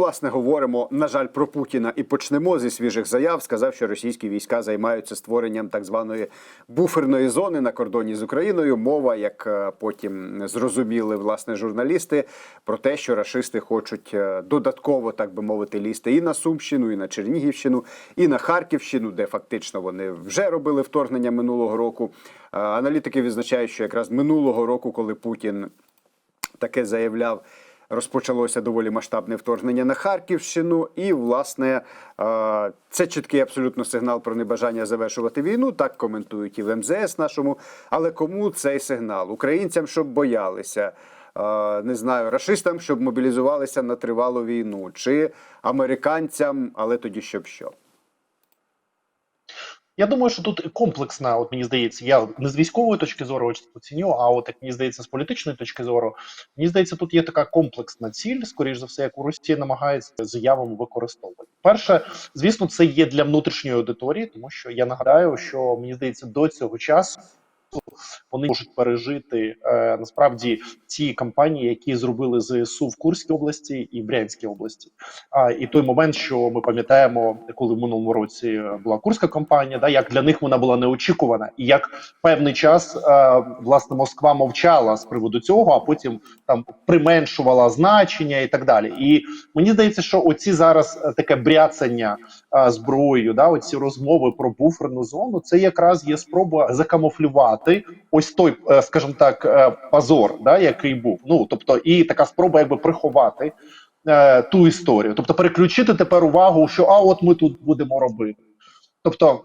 власне говоримо, на жаль, про Путіна і почнемо зі свіжих заяв. Сказав, що російські війська займаються створенням так званої буферної зони на кордоні з Україною. Мова, як е, потім зрозуміли власне журналісти, про те, що рашисти хочуть е, додатково, так би мовити, лізти і на Сумщину, і на Чернігівщину, і на Харківщину, де фактично вони вже робили вторгнення минулого року. Е, Аналітики відзначають, що якраз минулого року, коли Путін таке заявляв. Розпочалося доволі масштабне вторгнення на Харківщину, і власне е, це чіткий абсолютно сигнал про небажання завершувати війну. Так коментують і в МЗС нашому. Але кому цей сигнал? Українцям, щоб боялися, е, не знаю, рашистам, щоб мобілізувалися на тривалу війну, чи американцям, але тоді щоб що. Я думаю, що тут комплексна, от мені здається, я не з військової точки зору оціню, а от як мені здається, з політичної точки зору, мені здається, тут є така комплексна ціль, скоріш за все, яку Росія намагається заявами використовувати. Перше, звісно, це є для внутрішньої аудиторії, тому що я нагадаю, що мені здається, до цього часу. Вони можуть пережити е, насправді ті кампанії, які зробили ЗСУ в Курській області і Брянській області. А і той момент, що ми пам'ятаємо, коли в минулому році була курська кампанія, да як для них вона була неочікувана, і як певний час е, власне Москва мовчала з приводу цього, а потім там применшувала значення і так далі. І мені здається, що оці зараз е, таке бряцання е, зброєю, да, оці розмови про буферну зону, це якраз є спроба закамуфлювати ось той, е, скажімо так, е, позор, да, який був. Ну тобто, і така спроба, якби приховати е, ту історію, тобто переключити тепер увагу, що а от ми тут будемо робити. Тобто,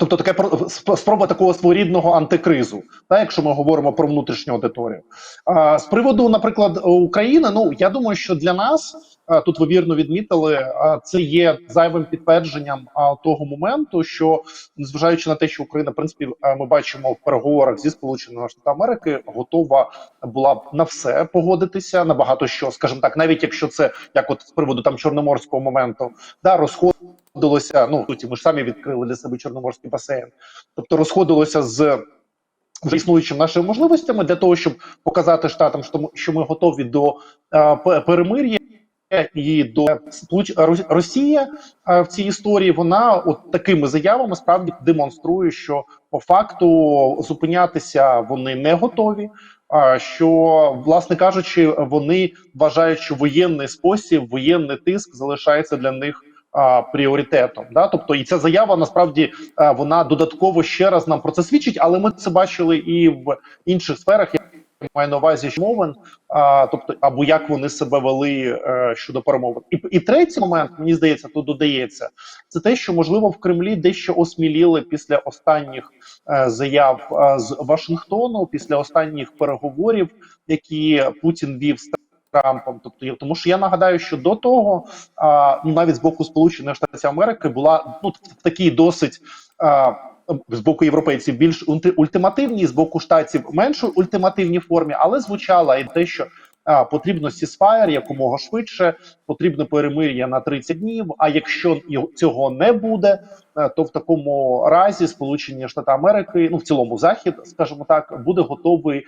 тобто таке про- спроба такого своєрідного антикризу, та якщо ми говоримо про внутрішню аудиторію. А, з приводу, наприклад, України, ну я думаю, що для нас тут ви вірно відмітили, це є зайвим підтвердженням того моменту, що незважаючи на те, що Україна, в принципі, ми бачимо в переговорах зі Сполученими Штатами Америки, готова була б на все погодитися на багато що, скажімо так, навіть якщо це як от з приводу там чорноморського моменту, да розходилося. Ну суті, ми ж самі відкрили для себе чорноморський басейн, тобто розходилося з. Вже існуючими нашими можливостями для того, щоб показати штатам, що ми готові до е, перемир'я і до Росія е, в цій історії. Вона от такими заявами справді демонструє, що по факту зупинятися вони не готові. А що, власне кажучи, вони вважають, що воєнний спосіб, воєнний тиск залишається для них а, пріоритетом. Да? Тобто, і ця заява насправді а, вона додатково ще раз нам про це свідчить, але ми це бачили і в інших сферах. Маю на увазі що мовин, а, тобто або як вони себе вели е, щодо перемовин. І, і третій момент, мені здається, тут додається це те, що можливо в Кремлі дещо осміліли після останніх е, заяв е, з Вашингтону, після останніх переговорів, які Путін вів з Трампом. Тобто, тому що я нагадаю, що до того а, ну, навіть з боку Сполучених Штатів Америки була ну в такій досить. А, з боку європейців більш ульти- ультимативній, з боку штатів менш ультимативній формі, але звучала і те, що а, потрібно сісфаєр якомога швидше, потрібно перемир'я на 30 днів. А якщо цього не буде, е, то в такому разі Сполучені Штати Америки, ну в цілому Захід, скажімо так, буде готовий е,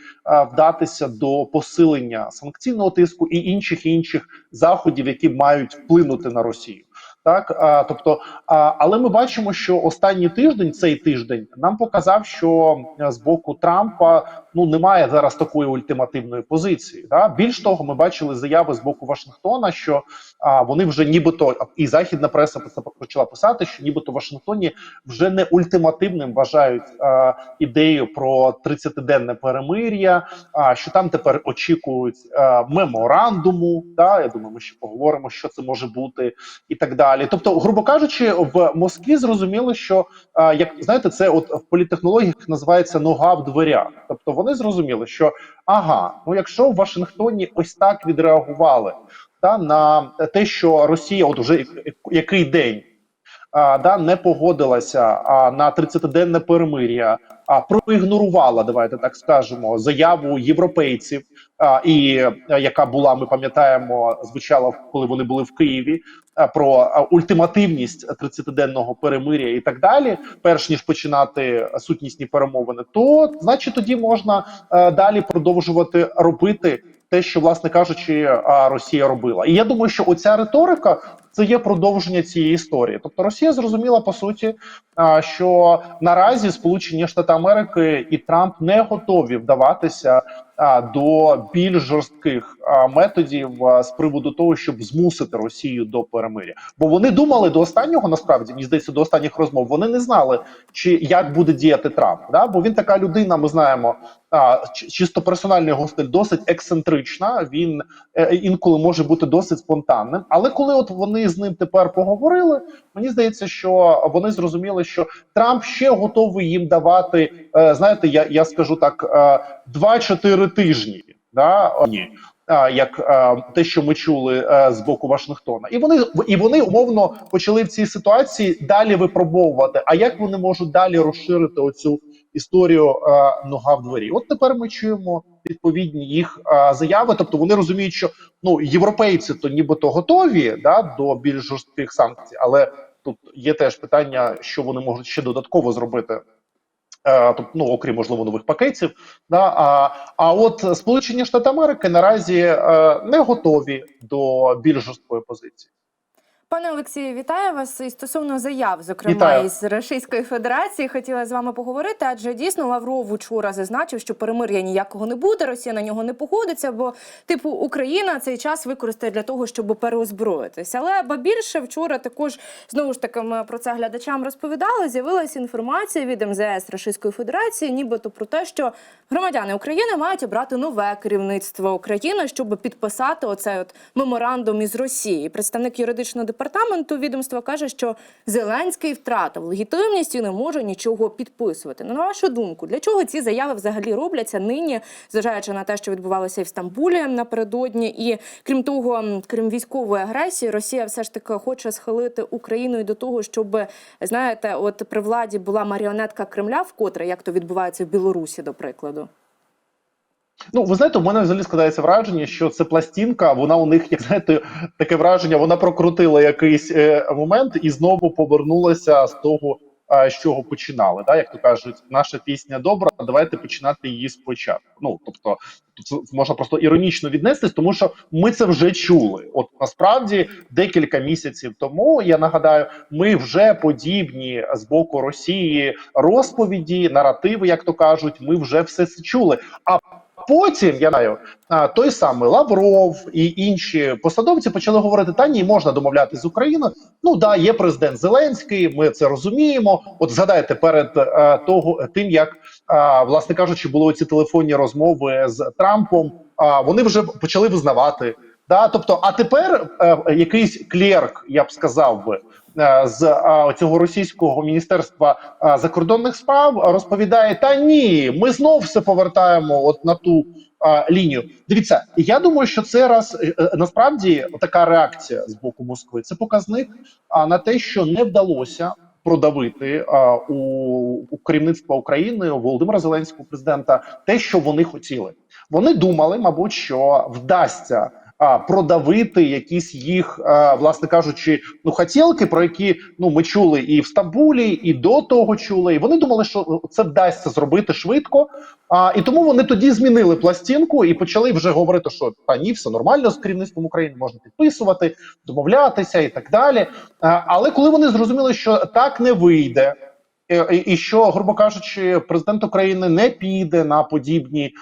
вдатися до посилення санкційного тиску і інших інших заходів, які мають вплинути на Росію. Так, а, тобто, а, але ми бачимо, що останній тиждень, цей тиждень, нам показав, що е, з боку Трампа ну немає зараз такої ультимативної позиції. Да? Більш того, ми бачили заяви з боку Вашингтона, що а, вони вже нібито і західна преса почала писати, що нібито в Вашингтоні вже не ультимативним вважають а, ідею про 30-денне перемир'я. А що там тепер очікують а, меморандуму? Да? Я думаю, ми ще поговоримо, що це може бути, і так далі. Тобто, грубо кажучи, в Москві зрозуміло, що а, як знаєте, це от в політехнологіях називається нога в дверях. Тобто вони зрозуміли, що ага, ну якщо в Вашингтоні ось так відреагували та на те, що Росія, от уже який день. А, да, не погодилася а, на 30-денне перемир'я, а проігнорувала, давайте так скажемо, заяву європейців, а, і а, яка була, ми пам'ятаємо, звучала коли вони були в Києві, про ультимативність 30-денного перемир'я і так далі, перш ніж починати сутнісні перемовини, то значить тоді можна е, далі продовжувати робити те, що власне кажучи, Росія робила. І я думаю, що оця риторика це є продовження цієї історії. Тобто Росія зрозуміла по суті, що наразі Сполучені Штати Америки і Трамп не готові вдаватися до більш жорстких методів з приводу того, щоб змусити Росію до перемиря. Бо вони думали до останнього, насправді мені здається, до останніх розмов. Вони не знали, чи як буде діяти Трамп. Да? Бо він така людина, ми знаємо, а, чисто персональний його досить ексцентрична. Він е, інколи може бути досить спонтанним. Але коли от вони з ним тепер поговорили, мені здається, що вони зрозуміли, що Трамп ще готовий їм давати. е, знаєте, я, я скажу так: е, 2-4 тижні. Да? Ні. А, як е, те, що ми чули е, з боку Вашингтона, і вони і вони умовно почали в цій ситуації далі випробовувати. А як вони можуть далі розширити оцю історію е, нога в двері? От тепер ми чуємо відповідні їх е, заяви. Тобто вони розуміють, що ну європейці то нібито готові да, до більш жорстких санкцій, але тут є теж питання, що вони можуть ще додатково зробити. Е, Тобто, ну окрім можливо нових пакетів, да а, а от Сполучені Штати Америки наразі е, не готові до більш жорсткої позиції. Пане Олексію, вітаю вас і стосовно заяв, зокрема Вітаю. із Російської Федерації, хотіла з вами поговорити, адже дійсно Лавров вчора зазначив, що перемир'я ніякого не буде, Росія на нього не погодиться, бо типу Україна цей час використає для того, щоб переозброїтися. Але ба більше вчора також знову ж таки ми про це глядачам розповідали. З'явилася інформація від МЗС Російської Федерації, нібито про те, що громадяни України мають обрати нове керівництво України, щоб підписати оцей от меморандум із Росії. Представник юридичного департаменту відомства каже, що Зеленський втратив легітимність і не може нічого підписувати. Ну, на вашу думку, для чого ці заяви взагалі робляться нині, зважаючи на те, що відбувалося і в Стамбулі напередодні, і крім того, крім військової агресії, Росія все ж таки хоче схилити Україну і до того, щоб знаєте, от при владі була маріонетка Кремля, вкотре як то відбувається в Білорусі, до прикладу. Ну, ви знаєте, у мене взагалі складається враження, що це пластинка. Вона у них, як знаєте, таке враження. Вона прокрутила якийсь е, момент і знову повернулася з того, е, з чого починали. Да? Як то кажуть, наша пісня добра, давайте починати її спочатку. Ну тобто, це можна просто іронічно віднестись, тому що ми це вже чули. От насправді декілька місяців тому я нагадаю, ми вже подібні з боку Росії розповіді, наративи, як то кажуть, ми вже все це чули. А Потім я знаю, той самий Лавров і інші посадовці почали говорити: та ні, можна домовлятися з Україною. Ну да, є президент Зеленський. Ми це розуміємо. От згадайте перед е, того тим, як е, власне кажучи, були ці телефонні розмови з Трампом. А вони вже почали визнавати. Да, тобто, а тепер е, якийсь клерк, я б сказав би, з е, цього російського міністерства е, закордонних справ розповідає: та ні, ми знов все повертаємо от на ту е, лінію. Дивіться, я думаю, що це раз е, е, насправді така реакція з боку Москви. Це показник а, на те, що не вдалося. Продавити а, у, у керівництва України у Володимира Зеленського президента те, що вони хотіли. Вони думали, мабуть, що вдасться а, продавити якісь їх, власне кажучи, ну хотілки, про які ну ми чули і в Стамбулі, і до того чули. І вони думали, що це вдасться зробити швидко. А, і тому вони тоді змінили пластинку і почали вже говорити, що та ні, все нормально з керівництвом України можна підписувати, домовлятися і так далі. А, але коли вони зрозуміли, що так не вийде. І, що, грубо кажучи, президент України не піде на подібні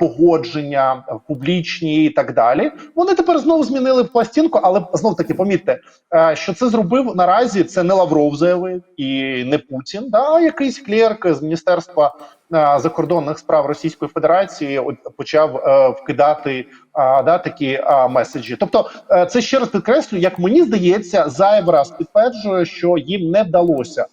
погодження публічні і так далі. Вони тепер знову змінили пластинку, але знов таки помітьте, а, що це зробив наразі. Це не Лавров заявив і не Путін, да, а якийсь клерк з міністерства а, закордонних справ Російської Федерації почав е, вкидати а, да, такі а, меседжі. Тобто, е, це ще раз підкреслю, як мені здається, зайвий раз підтверджує, що їм не вдалося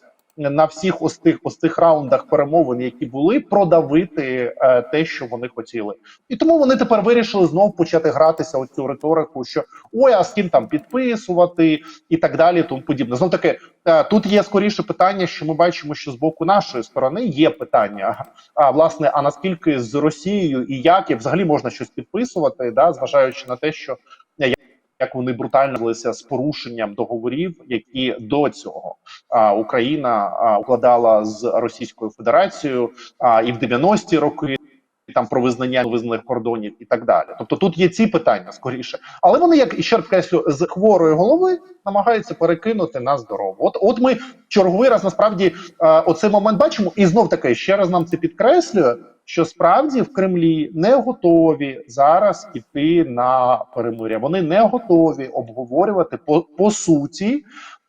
на всіх ось тих ось тих раундах перемовин, які були, продавити е, те, що вони хотіли, і тому вони тепер вирішили знову почати гратися у цю риторику, що ой, а з ким там підписувати і так далі. Тому подібне. Знов таки е, тут є скоріше питання, що ми бачимо, що з боку нашої сторони є питання. А власне, а наскільки з Росією і як і взагалі можна щось підписувати, да, зважаючи на те, що як вони брутально велися з порушенням договорів, які до цього а, Україна а, укладала з Російською Федерацією а, і в 90-ті роки. там про визнання визнаних кордонів і так далі. Тобто тут є ці питання скоріше, але вони, як і ще раз підкреслю, з хворої голови намагаються перекинути на здорову. От, от ми черговий раз насправді оцей момент бачимо, і знов таки ще раз нам це підкреслює. Що справді в Кремлі не готові зараз іти на перемиря. Вони не готові обговорювати по, по суті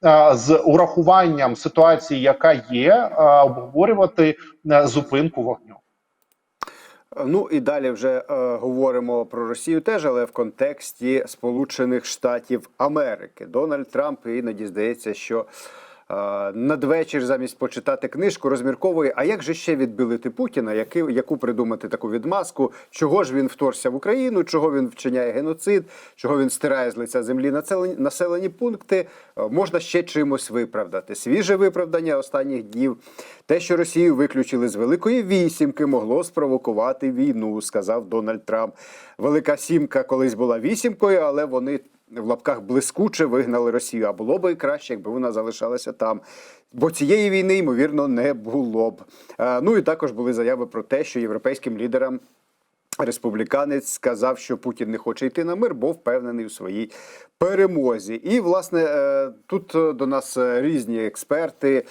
е, з урахуванням ситуації, яка є, е, обговорювати е, зупинку вогню. Ну і далі вже е, говоримо про Росію теж, але в контексті Сполучених Штатів Америки. Дональд Трамп іноді здається, що надвечір замість почитати книжку розмірковує, а як же ще відбілити Путіна, яки, яку придумати таку відмазку, чого ж він вторгся в Україну, чого він вчиняє геноцид, чого він стирає з лиця землі населені, населені пункти, е, можна ще чимось виправдати. Свіже виправдання останніх днів. Те, що Росію виключили з Великої вісімки, могло спровокувати війну, сказав Дональд Трамп. Велика сімка колись була вісімкою, але вони в лапках блискуче вигнали Росію. А було би краще, якби вона залишалася там. Бо цієї війни, ймовірно, не було б. Е, Ну і також були заяви про те, що європейським лідерам. Республіканець сказав, що Путін не хоче йти на мир, бо впевнений у своїй перемозі. І власне е, тут до нас різні експерти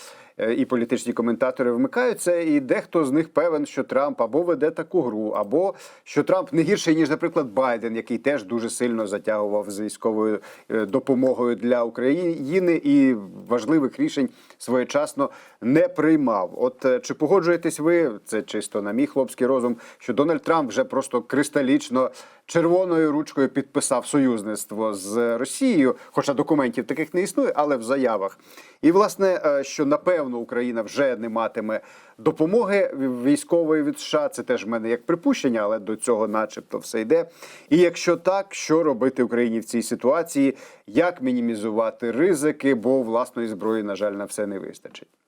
і політичні коментатори вмикаються, і дехто з них певен, що Трамп або веде таку гру, або що Трамп не гірший ніж, наприклад, Байден, який теж дуже сильно затягував з військовою е, допомогою для України і важливих рішень своєчасно не приймав. От е, чи погоджуєтесь ви це чисто на мій хлопський розум, що Дональд Трамп вже просто кристалічно червоною ручкою підписав союзництво з Росією, хоча документів таких не існує, але в заявах. І власне, е, що напевно Україна вже не матиме допомоги військової від США. Це теж в мене як припущення, але до цього, начебто, все йде. І якщо так, що робити Україні в цій ситуації? Як мінімізувати ризики? Бо власної зброї, на жаль, на все не вистачить.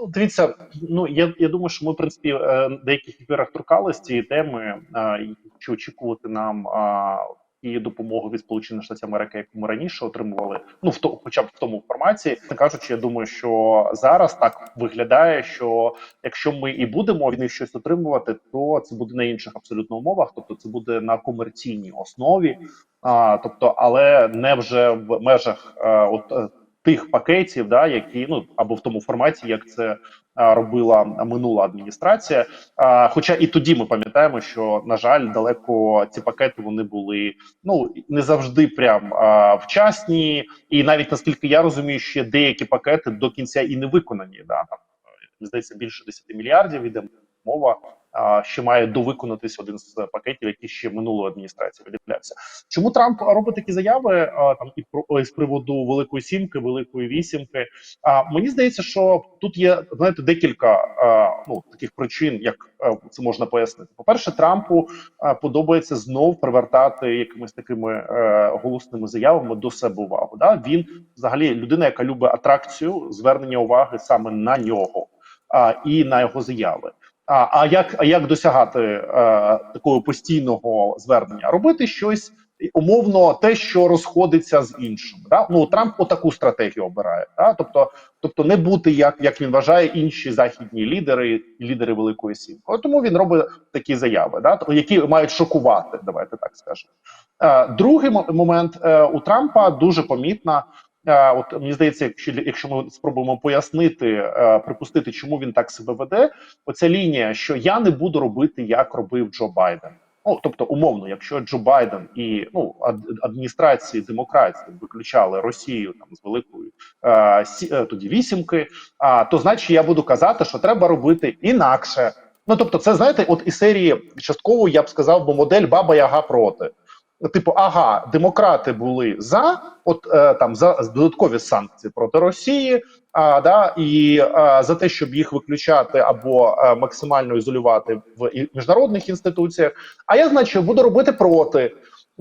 Ну, дивіться, ну я, я думаю, що ми в принципі е, в деяких ефірах торкались цієї теми, е, чи очікувати нам е, і допомоги від Сполучених Штатів Америки, яку ми раніше отримували, ну в то, хоча б в тому форматі, не кажучи, я думаю, що зараз так виглядає, що якщо ми і будемо від них щось отримувати, то це буде на інших абсолютно умовах, тобто це буде на комерційній основі, а тобто, але не вже в межах е, от. Тих пакетів, да, які ну або в тому форматі, як це робила минула адміністрація. А, хоча і тоді ми пам'ятаємо, що на жаль, далеко ці пакети вони були ну не завжди прям а, вчасні, і навіть наскільки я розумію, ще деякі пакети до кінця і не виконані. Да, там здається більше 10 мільярдів іде мова. Ще має довиконатись один з пакетів, який ще минулої адміністрації виділявся. Чому Трамп робить такі заяви там і про з приводу великої сімки, великої вісімки? А мені здається, що тут є знаєте декілька ну таких причин, як це можна пояснити. По перше, Трампу подобається знов привертати якимись такими е, голосними заявами до себе увагу. Да? Він взагалі людина, яка любить атракцію, звернення уваги саме на нього а, і на його заяви. А, а як а як досягати е, такого постійного звернення? Робити щось умовно, те, що розходиться з іншим. Да? Ну Трамп отаку стратегію обирає. Да? Тобто, тобто не бути як як він вважає інші західні лідери, лідери Великої Сімки. Тому він робить такі заяви, да? які мають шокувати. Давайте так скажемо. Е, другий мо- момент е, у Трампа дуже помітна. От мені здається, якщо якщо ми спробуємо пояснити, е, припустити, чому він так себе веде, оця лінія, що я не буду робити, як робив Джо Байден. Ну тобто, умовно, якщо Джо Байден і ну ад- адміністрації демократії виключали Росію там з великої е, сі, е, тоді вісімки, а то значить я буду казати, що треба робити інакше. Ну тобто, це знаєте, от із серії частково я б сказав, бо модель Баба Яга проти. Типу, ага, демократи були за, от е, там за додаткові санкції проти Росії, а да і е, за те, щоб їх виключати або е, максимально ізолювати в міжнародних інституціях. А я, значить, буду робити проти.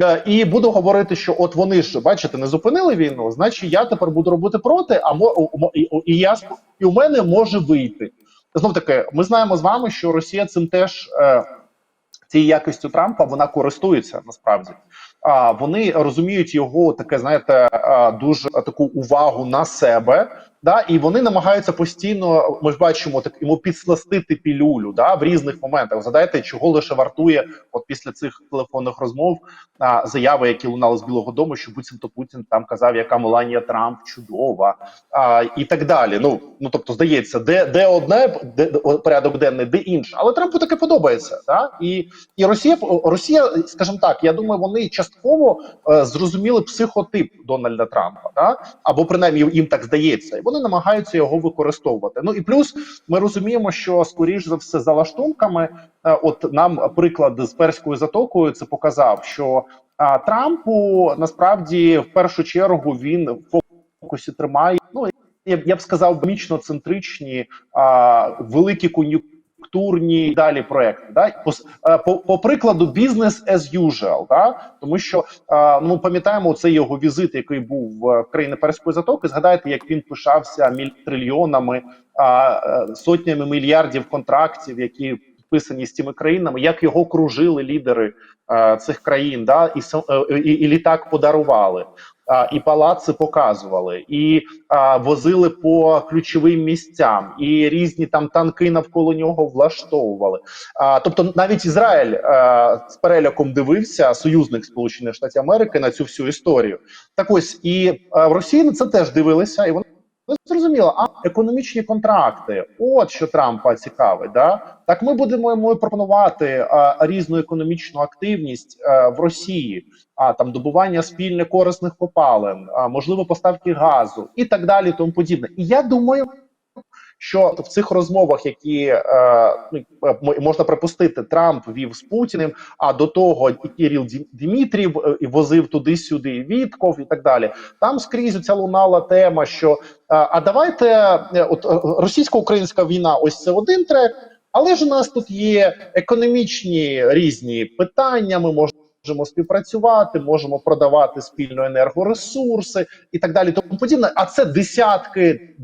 Е, І буду говорити, що от вони ж бачите, не зупинили війну, значить я тепер буду робити проти, а і, і я і у мене може вийти. Знов таки, ми знаємо з вами, що Росія цим теж е, цією якістю Трампа вона користується насправді. Вони розуміють його таке, знаєте, дуже таку увагу на себе. Да, і вони намагаються постійно, ми ж бачимо, так йому підсластити пілюлю да, в різних моментах. Згадайте, чого лише вартує, от після цих телефонних розмов а, заяви, які лунали з Білого Дому, що буцімто Путін там казав, яка Меланія Трамп чудова, а, і так далі. Ну ну тобто, здається, де де одне де, порядок денний, де інше. Але Трампу таке подобається. Да? І, і Росія Росія, скажімо так, я думаю, вони частково е, зрозуміли психотип Дональда Трампа, да? або принаймні їм так здається, вони намагаються його використовувати. Ну і плюс ми розуміємо, що скоріш за все за лаштунками, е, от нам приклад з перською затокою це показав, що а, Трампу насправді в першу чергу він в фокусі тримає. Ну я, б- сказав, бомічно центричні а, великі кон'юнктурні і далі проекти. Да? Е, по, по прикладу бізнес as usual, да? тому що е, ну, ми пам'ятаємо цей його візит, який був в країни Перської затоки. Згадайте, як він пишався міль трильйонами, е, сотнями мільярдів контрактів, які підписані з цими країнами, як його кружили лідери цих країн, да? і, і, і літак подарували. І палаци показували, і а, возили по ключовим місцям, і різні там танки навколо нього влаштовували. А, тобто, навіть Ізраїль а, з переляком дивився союзник Сполучених Штатів Америки на цю всю історію. Так ось і а, в Росії на це теж дивилися, і вони. Ну, зрозуміло, а економічні контракти, от що Трампа цікавить, да так ми будемо йому пропонувати а, різну економічну активність а, в Росії, а там добування спільне корисних копалин, а можливо поставки газу і так далі, тому подібне. І я думаю, що в цих розмовах, які е, ну, е, можна припустити, Трамп вів з Путіним, а до того Кіріл Ді- Дімітрів е, возив туди-сюди Вітков і так далі. Там скрізь ця лунала тема, що е, а давайте от російсько-українська війна, ось це один трек. Але ж у нас тут є економічні різні питання. Ми можемо співпрацювати, можемо продавати спільно енергоресурси і так далі. Тому подібне. А це десятки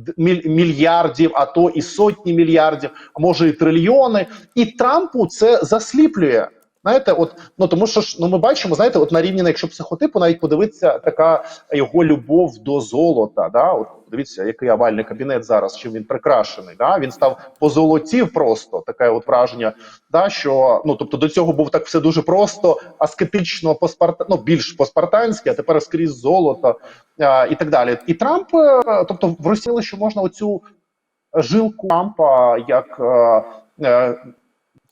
мільярдів, а то і сотні мільярдів, а може і трильйони. І Трампу це засліплює. Знаєте, от ну тому, що ж ну ми бачимо, знаєте, от на рівні, ну, якщо психотипу, навіть подивитися, така його любов до золота. Да, от дивіться, який овальний кабінет зараз, чим він прикрашений. Да, він став позолотів просто таке от враження. Да, що ну тобто до цього був так все дуже просто, аскетично поспарта, ну більш по-спартанськи, а тепер скрізь золото а, і так далі. І Трамп, е, тобто, в Росії, що можна оцю жилку Трампа як. е, е,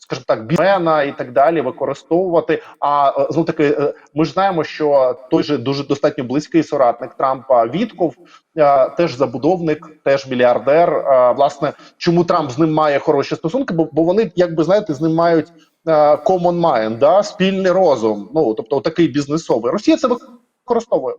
Скажімо так, бімена і так далі використовувати. А е, знову таки, е, ми ж знаємо, що той же дуже достатньо близький соратник Трампа Вітков, е, теж забудовник, теж мільярдер. Власне, чому Трамп з ним має хороші стосунки? Бо, бо вони, якби знаєте, з ним мають common mind, да? спільний розум. Ну тобто, такий бізнесовий. Росія це використовує.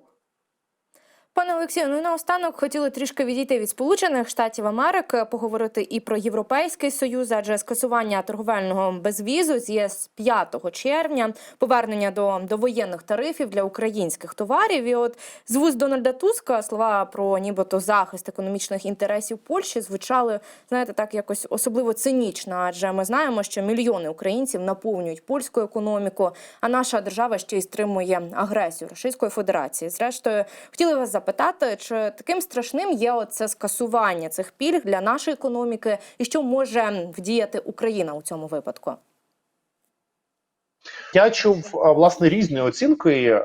Пане Олексію, ну і наостанок хотіли трішки відійти від Сполучених Штатів Америки, поговорити і про Європейський Союз, адже скасування торговельного безвізу з ЄС 5 червня, повернення до, воєнних тарифів для українських товарів. І от з вуст Дональда Туска слова про нібито захист економічних інтересів Польщі звучали, знаєте, так якось особливо цинічно, адже ми знаємо, що мільйони українців наповнюють польську економіку, а наша держава ще й стримує агресію Російської Федерації. Зрештою, хотіли вас запитати, чи таким страшним є оце скасування цих пільг для нашої економіки, і що може вдіяти Україна у цьому випадку? Я чув власне різні оцінки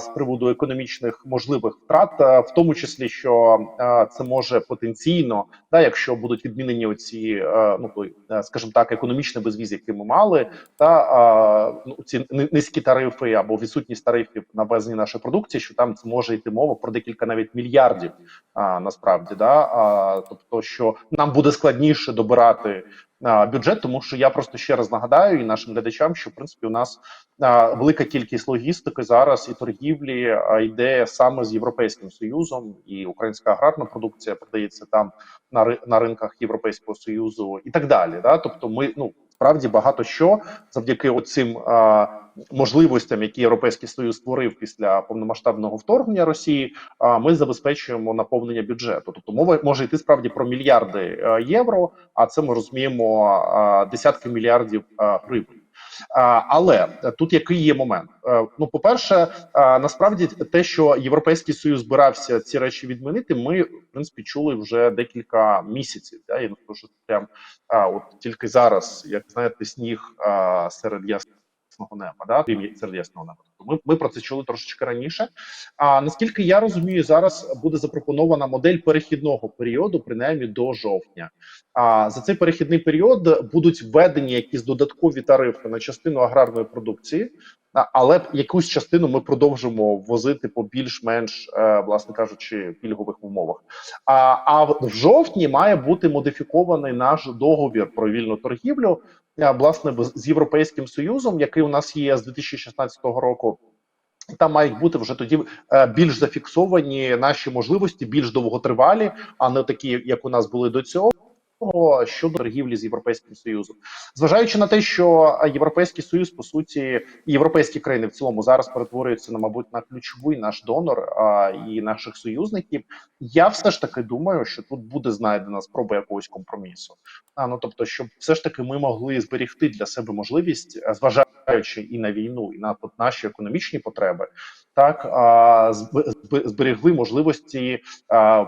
з приводу економічних можливих втрат, в тому числі, що це може потенційно, да, якщо будуть відмінені оці, ну той, скажімо так, економічний безвіз, який ми мали, та ну, ці низькі тарифи або відсутність тарифів на ввезення нашої продукції, що там це може йти мова про декілька навіть мільярдів. А, насправді, да, а, тобто, що нам буде складніше добирати бюджет, тому що я просто ще раз нагадаю і нашим глядачам, що в принципі у нас велика кількість логістики зараз і торгівлі йде саме з Європейським Союзом, і українська аграрна продукція продається там на на ринках Європейського Союзу і так далі. Да? Тобто, ми ну справді багато що завдяки оцим а, можливостям, які Європейський Союз створив після повномасштабного вторгнення Росії, а, ми забезпечуємо наповнення бюджету. Тобто мова може йти справді про мільярди е, євро, а це ми розуміємо а, десятки мільярдів гривень. А, але е, тут який є момент? Е, Ну, по-перше, е, насправді те, що Європейський Союз збирався ці речі відмінити, ми в принципі чули вже декілька місяців. Да? і ну що прям от тільки зараз, як знаєте, сніг серед ясного неба, да? крім серед ясного неба. Ми, ми про це чули трошечки раніше. А наскільки я розумію, зараз буде запропонована модель перехідного періоду, принаймні до жовтня. А за цей перехідний період будуть введені якісь додаткові тарифи на частину аграрної продукції, але якусь частину ми продовжимо ввозити по більш-менш, е, власне кажучи, пільгових умовах. А, а в жовтні має бути модифікований наш договір про вільну торгівлю, е, власне, з Європейським Союзом, який у нас є з 2016 року. Там мають бути вже тоді е, більш зафіксовані наші можливості, більш довготривалі, а не такі, як у нас були до цього. Щодо торгівлі з європейським союзом, зважаючи на те, що європейський союз по суті і європейські країни в цілому зараз перетворюються на мабуть на ключовий наш донор а, і наших союзників. Я все ж таки думаю, що тут буде знайдена спроба якогось компромісу. А ну тобто, щоб все ж таки ми могли зберегти для себе можливість, е, зважаючи і на війну, і на наші економічні потреби, так а, зб- зб- зберегли можливості а,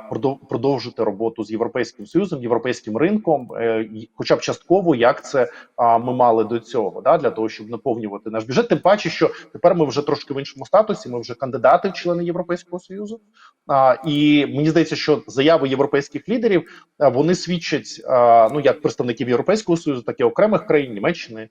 продовжити роботу з європейським союзом, європейським ринком, е, хоча б частково, як це а, ми мали до цього, да, для того, щоб наповнювати наш бюджет. Тим паче, що тепер ми вже трошки в іншому статусі. Ми вже кандидати в члени Європейського союзу. А, і мені здається, що заяви європейських лідерів вони свідчать а, ну як представників Європейського союзу, так і окремих країн Німеччини,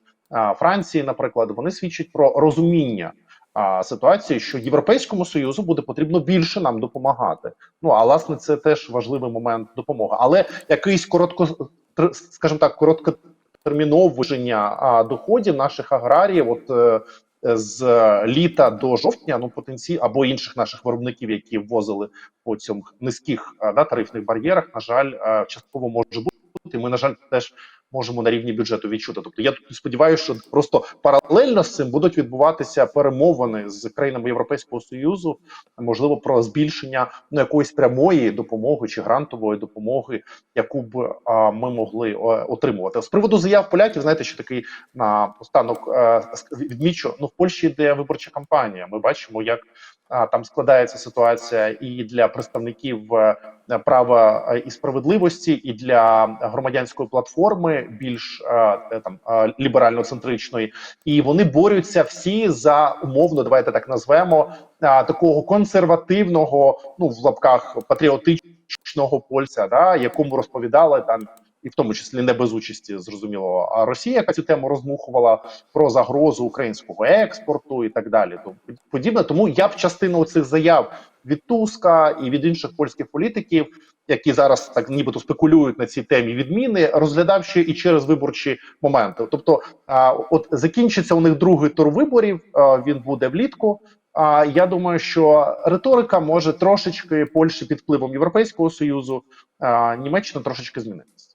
Франції, наприклад, вони свідчать про розуміння. А ситуації, що європейському союзу буде потрібно більше нам допомагати. Ну а власне це теж важливий момент допомоги, але якийсь коротко, скажімо так, короткотерміновиження а, доходів наших аграріїв, от е, з літа до жовтня, ну потенцій або інших наших виробників, які ввозили по цьому низьких а, да, тарифних бар'єрах, на жаль, частково може бути. Ми на жаль теж можемо на рівні бюджету відчути. Тобто, я тут сподіваюся, що просто паралельно з цим будуть відбуватися перемовини з країнами Європейського союзу, можливо, про збільшення ну якоїсь прямої допомоги чи грантової допомоги, яку б а, ми могли е, отримувати. З приводу заяв поляків, знаєте, що такий на останок е, ск- відмічу. Ну в Польщі йде виборча кампанія. Ми бачимо, як а, там складається ситуація і для представників е, права е, і справедливості, і для громадянської платформи більш е, там е, ліберально-центричної, і вони борються всі за умовно, давайте так назвемо такого консервативного, ну в лапках патріотичного польця, да якому розповідали там. І в тому числі не без участі, зрозуміло, а Росія, яка цю тему розмухувала про загрозу українського експорту і так далі. Тому подібне. Тому я б частину цих заяв від Туска і від інших польських політиків, які зараз так нібито спекулюють на цій темі відміни, розглядав ще і через виборчі моменти. Тобто, а, от закінчиться у них другий тур виборів. а, Він буде влітку. А я думаю, що риторика може трошечки Польщі під впливом Європейського союзу, а Німеччина трошечки змінитися.